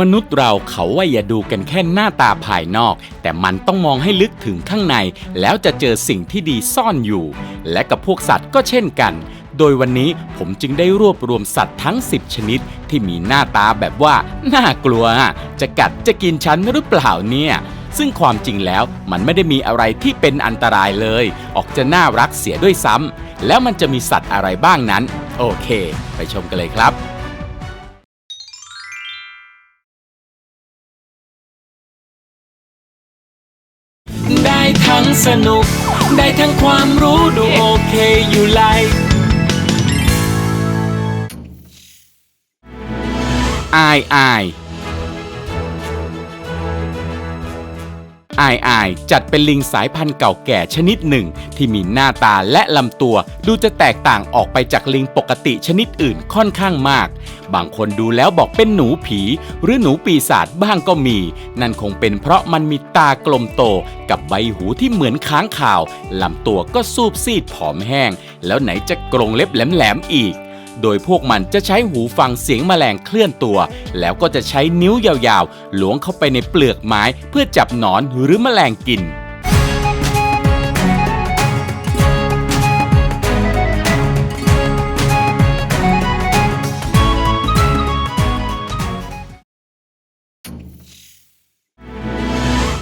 มนุษย์เราเขาว่าอย่าดูกันแค่หน้าตาภายนอก แต่มันต้องมองให้ลึกถึงข้างใน แล้วจะเจอสิ่งที่ดีซ่อนอยู่ และกับพวกสัตว์ก็เช่นกัน โดยวันนี้ผมจึงได้รวบรวมสัตว์ทั้ง 10 ชนิด ที่มีหน้าตาแบบว่า น่ากลัว จะกัดจะกินฉันหรือเปล่าเนี่ยซึ่งความจริงแล้วมันไม่ได้มีอะไรที่เป็นอันตรายเลย ออกจะน่ารักเสียด้วยซ้ำแล้วมันจะมีสัตว์อะไรบ้างนั้น โอเค ไปชมกันเลยครับ ทั้งสนุก ได้ทั้งความรู้ดูโอเคอยู่ไลอายอาย อายอายจัดเป็นลิงสายพันธุ์เก่าแก่ชนิดหนึ่ง ที่มีหน้าตาและลำตัวดูจะแตกต่างออกไปจากลิงปกติชนิดอื่นค่อนข้างมาก บางคนดูแล้วบอกเป็นหนูผี หรือหนูปีศาจบ้างก็มี นั่นคงเป็นเพราะมันมีตากลมโต กับใบหูที่เหมือนค้างข่าวลำตัวก็สูบซีดผอมแห้ง แล้วไหนจะกรงเล็บแหลมๆอีก โดยพวกมันจะใช้หูฟังเสียงแมลงเคลื่อนตัว แล้วก็จะใช้นิ้วยาวๆล้วงเข้าไปในเปลือกไม้เพื่อจับหนอนหรือแมลงกิน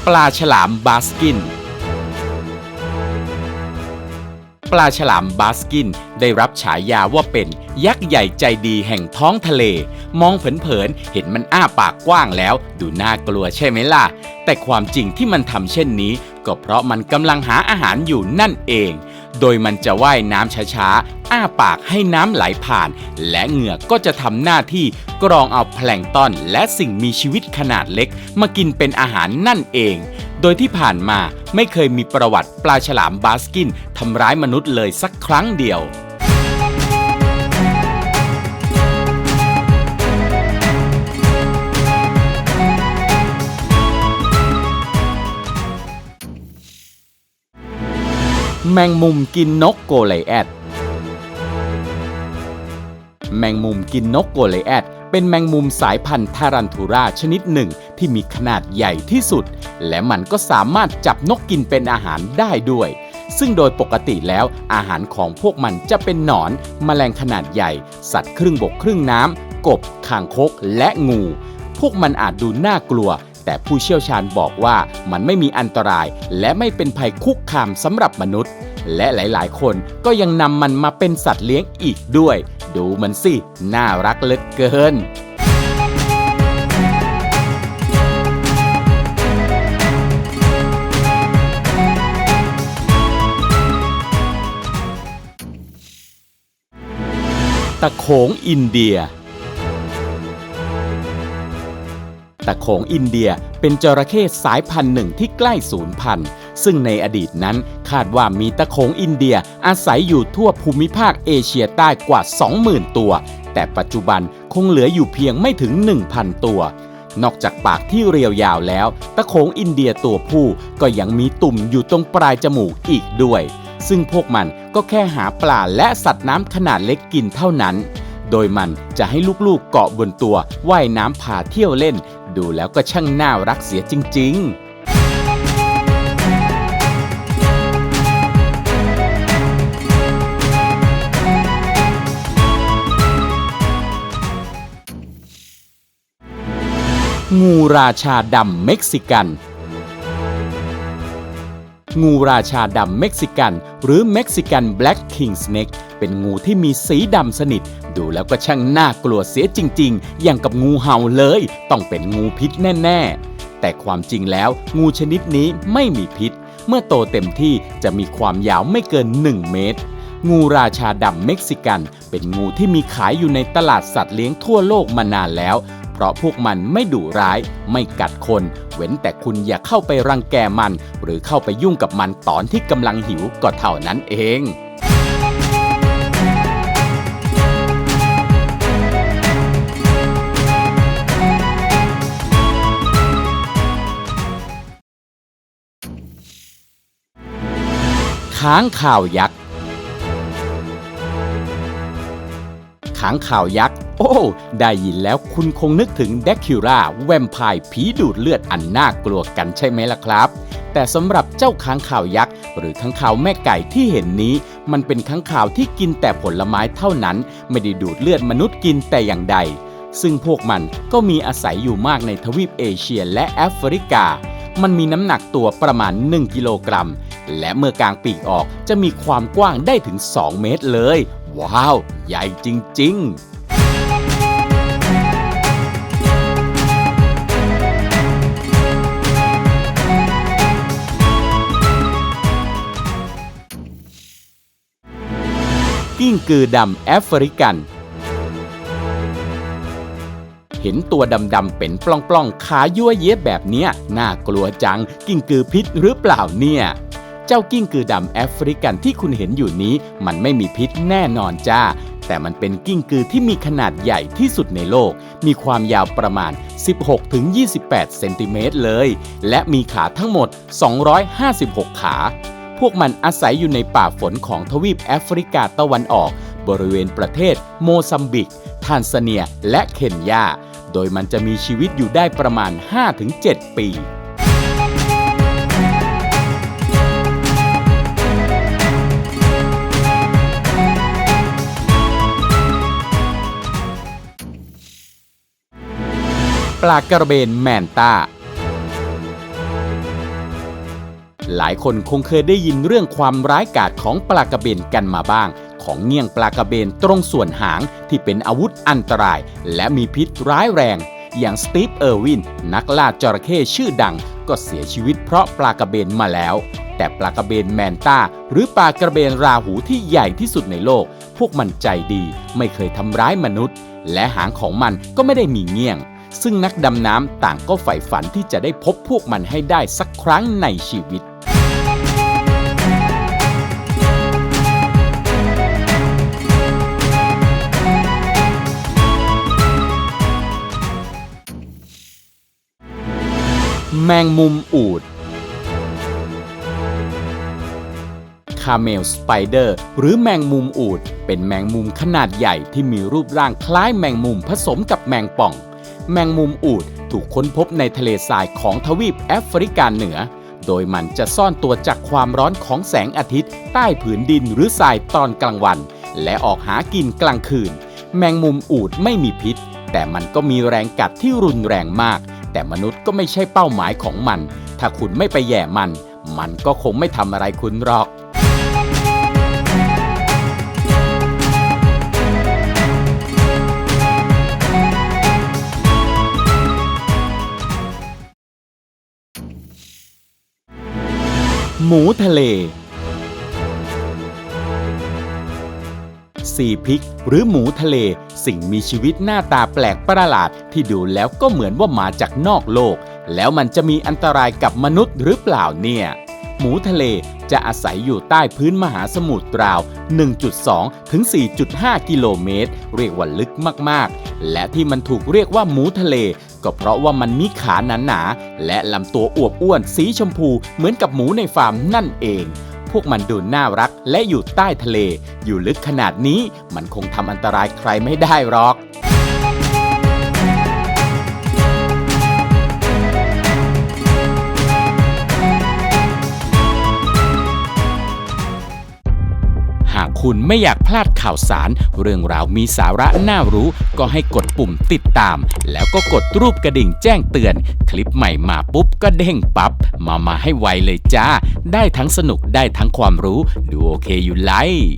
ปลาฉลามบาสกิน ปลาฉลามบาสกิน ได้รับฉายาว่าเป็นยักษ์ใหญ่ใจดีแห่งท้องทะเล มองเผินๆ เห็นมันอ้าปากกว้างแล้ว ดูน่ากลัวใช่ไหมล่ะ แต่ความจริงที่มันทำเช่นนี้ ก็เพราะมันกำลังหาอาหารอยู่นั่นเอง โดยมันจะว่ายน้ำช้าๆ อ้าปากให้น้ำไหลผ่าน และเหงือกก็จะทำหน้าที่กรองเอาแพลงต้อนและสิ่งมีชีวิตขนาดเล็ก มากินเป็นอาหารนั่นเอง โดยที่ผ่านมาไม่เคยมีประวัติปลาฉลามบาสกินทำร้ายมนุษย์เลยสักครั้งเดียวแมงมุมกินนกโกไลแอด แมงมุมกินนกโกไลแอด เป็นแมงมุมสายพันธุ์ทารันทูราชนิดหนึ่ง ที่มีขนาดใหญ่ที่สุด และมันก็สามารถจับนกกินเป็นอาหารได้ด้วย ซึ่งโดยปกติแล้วอาหารของพวกมันจะเป็นหนอนแมลงขนาดใหญ่ สัตว์ครึ่งบกครึ่งน้ำกบคางคกและงู พวกมันอาจดูน่ากลัว แต่ผู้เชี่ยวชาญบอกว่ามันไม่มีอันตราย และไม่เป็นภัยคุกคามสำหรับมนุษย์ และหลายๆ คนก็ยังนำมันมาเป็นสัตว์เลี้ยงอีกด้วย ดูมันสิ น่ารักเหลือเกิน ตะโขงอินเดีย ตะโขงอินเดียเป็นจระเข้สายพันธุ์หนึ่งที่ใกล้สูญพันธุ์ ซึ่งในอดีตนั้นคาดว่ามีตะโขงอินเดียอาศัยอยู่ทั่วภูมิภาคเอเชียใต้กว่า 20,000 ตัว แต่ปัจจุบันคงเหลืออยู่เพียงไม่ถึง 1,000 ตัวนอกจากปากที่เรียวยาวแล้ว ตะโขงอินเดียตัวผู้ก็ยังมีตุ่มอยู่ตรงปลายจมูกอีกด้วย ซึ่งพวกมันก็แค่หาปลาและสัตว์น้ำขนาดเล็กกินเท่านั้น โดยมันจะให้ลูกๆเกาะบนตัวว่ายน้ำพาเที่ยวเล่น ดูแล้วก็ช่างน่ารักเสียจริง ๆงูราชาดำเม็กซิกัน งูราชาดำเม็กซิกัน หรือเม็กซิกันแบล็กคิงสเน็กเป็นงูที่มีสีดำสนิท ดูแล้วก็ช่างน่ากลัวเสียจริง ๆ อย่างกับงูเห่าเลย ต้องเป็นงูพิษแน่ ๆ แต่ความจริงแล้วงูชนิดนี้ไม่มีพิษ เมื่อโตเต็มที่จะมีความยาวไม่เกิน 1 เมตรงูราชาดำเม็กซิกัน เป็นงูที่มีขายอยู่ในตลาดสัตว์เลี้ยงทั่วโลกมานานแล้ว ราะพวกมันไม่ดุร้าย ไม่กัดคน เว้นแต่คุณอย่าเข้าไปรังแกมัน หรือเข้าไปยุ่งกับมันตอนที่กำลังหิวก็เท่านั้นเองค้างข่าวยักษ์ ค้างข่าวยักษ์ โอ้ ได้ยินแล้วคุณคงนึกถึงเดคิราแวมไพร์ผีดูดเลือดอันน่ากลัวกันใช่ไหมล่ะครับ แต่สำหรับเจ้าค้างข่าวยักษ์ หรือค้างข่าวแม่ไก่ที่เห็นนี้ มันเป็นค้างข่าวที่กินแต่ผลไม้เท่านั้น ไม่ได้ดูดเลือดมนุษย์กินแต่อย่างใด ซึ่งพวกมันก็มีอาศัยอยู่มากในทวีปเอเชียและแอฟริกา มันมีน้ำหนักตัวประมาณ 1 กิโลกรัม และเมื่อกางปีกออกจะมีความกว้างได้ถึง 2 เมตรเลย ว้าว ใหญ่จริง ๆ กิ้งกือดำแอฟริกัน เห็นตัวดำๆเป็นปล้องๆ ขายั่วเย็บแบบเนี้ย น่ากลัวจัง กิ้งกือพิษหรือเปล่าเนี่ย เจ้ากิ้งกือดำแอฟริกันที่คุณเห็นอยู่นี้ มันไม่มีพิษแน่นอนจ้า แต่มันเป็นกิ้งกือที่มีขนาดใหญ่ที่สุดในโลก มีความยาวประมาณ 16-28 เซนติเมตรเลย และมีขาทั้งหมด 256 ขา พวกมันอาศัยอยู่ในป่าฝนของทวีปแอฟริกาตะวันออก บริเวณประเทศโมซัมบิก ทานซาเนีย และเคนยา โดยมันจะมีชีวิตอยู่ได้ประมาณ 5-7 ปีปลากระเบนแมนตา หลายคนคงเคยได้ยินเรื่องความร้ายกาจของปลากระเบนกันมาบ้าง ของเงี้ยงปลากระเบนตรงส่วนหางที่เป็นอาวุธอันตราย และมีพิษร้ายแรง อย่างสตีฟเออร์วินนักล่าจระเข้ชื่อดัง ก็เสียชีวิตเพราะปลากระเบนมาแล้ว แต่ปลากระเบนแมนตาหรือปลากระเบนราหูที่ใหญ่ที่สุดในโลก พวกมันใจดี ไม่เคยทำร้ายมนุษย์ และหางของมันก็ไม่ได้มีเงี้ยงซึ่งนักดำน้ำต่างก็ใฝ่ฝันที่จะได้พบพวกมันให้ได้สักครั้งในชีวิต แมงมุมอูดคาเมลสไปเดอร์หรือแมงมุมอูด เป็นแมงมุมขนาดใหญ่ที่มีรูปร่างคล้ายแมงมุมผสมกับแมงป่อง แมงมุมอูดถูกค้นพบในทะเลทรายของทวีปแอฟริกาเหนือ โดยมันจะซ่อนตัวจากความร้อนของแสงอาทิตย์ ใต้ผืนดินหรือทรายตอนกลางวัน และออกหากินกลางคืน แมงมุมอูดไม่มีพิษ แต่มันก็มีแรงกัดที่รุนแรงมาก แต่มนุษย์ก็ไม่ใช่เป้าหมายของมัน ถ้าคุณไม่ไปแย่มัน มันก็คงไม่ทำอะไรคุณหรอก หมูทะเล ซีพิก หรือหมูทะเล สิ่งมีชีวิตหน้าตาแปลกประหลาด ที่ดูแล้วก็เหมือนว่ามาจากนอกโลก แล้วมันจะมีอันตรายกับมนุษย์หรือเปล่าเนี่ย หมูทะเลจะอาศัยอยู่ใต้พื้นมหาสมุทรราว 1.2 ถึง 4.5 กิโลเมตร เรียกว่าลึกมากๆ และที่มันถูกเรียกว่าหมูทะเล ก็เพราะว่ามันมีขาหนาๆ และลำตัวอวบอ้วนสีชมพูเหมือนกับหมูในฟาร์มนั่นเอง พวกมันดูน่ารักและอยู่ใต้ทะเล อยู่ลึกขนาดนี้มันคงทำอันตรายใครไม่ได้หรอก คุณไม่อยากพลาดข่าวสาร เรื่องราวมีสาระน่ารู้ ก็ให้กดปุ่มติดตาม แล้วก็กดรูปกระดิ่งแจ้งเตือน คลิปใหม่มาปุ๊บก็เด้งปับ๊บมามาให้ไวเลยจ้า ได้ทั้งสนุกได้ทั้งความรู้ ดูโอเคอยู่ไลค์